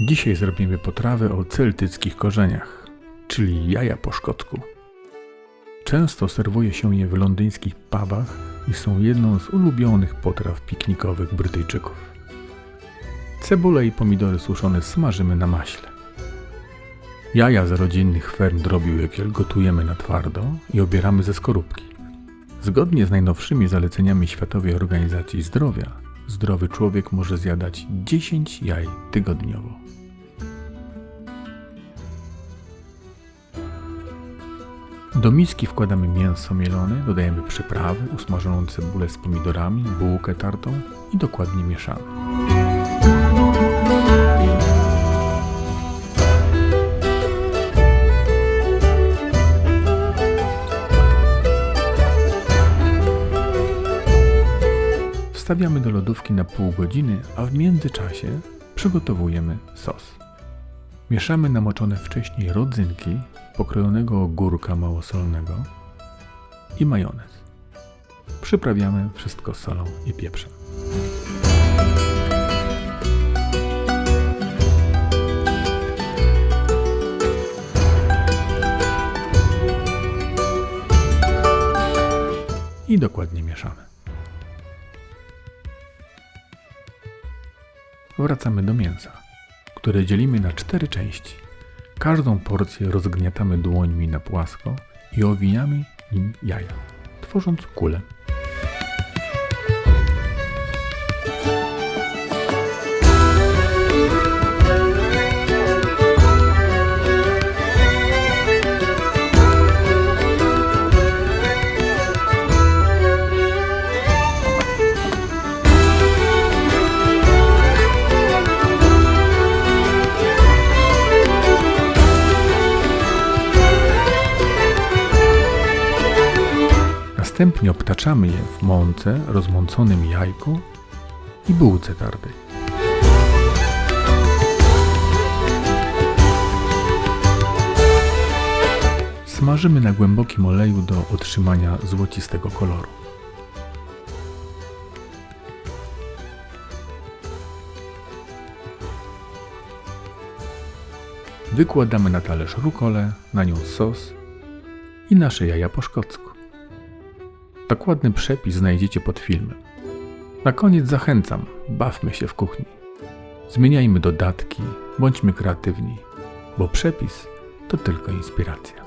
Dzisiaj zrobimy potrawę o celtyckich korzeniach, czyli jaja po szkocku. Często serwuje się je w londyńskich pubach i są jedną z ulubionych potraw piknikowych Brytyjczyków. Cebulę i pomidory suszone smażymy na maśle. Jaja z rodzinnych ferm drobiu jekiel gotujemy na twardo i obieramy ze skorupki. Zgodnie z najnowszymi zaleceniami Światowej Organizacji Zdrowia, zdrowy człowiek może zjadać 10 jaj tygodniowo. Do miski wkładamy mięso mielone, dodajemy przyprawy, usmażoną cebulę z pomidorami, bułkę tartą i dokładnie mieszamy. Wstawiamy do lodówki na pół godziny, a w międzyczasie przygotowujemy sos. Mieszamy namoczone wcześniej rodzynki, pokrojonego ogórka małosolnego i majonez. Przyprawiamy wszystko solą i pieprzem. I dokładnie mieszamy. Wracamy do mięsa, które dzielimy na cztery części. Każdą porcję rozgniatamy dłońmi na płasko i owiniamy nim jaja, tworząc kulę. Następnie obtaczamy je w mące, rozmąconym jajku i bułce tardej. Smażymy na głębokim oleju do otrzymania złocistego koloru. Wykładamy na talerz rukolę, na nią sos i nasze jaja po szkocku. Dokładny przepis znajdziecie pod filmem. Na koniec zachęcam, bawmy się w kuchni. Zmieniajmy dodatki, bądźmy kreatywni, bo przepis to tylko inspiracja.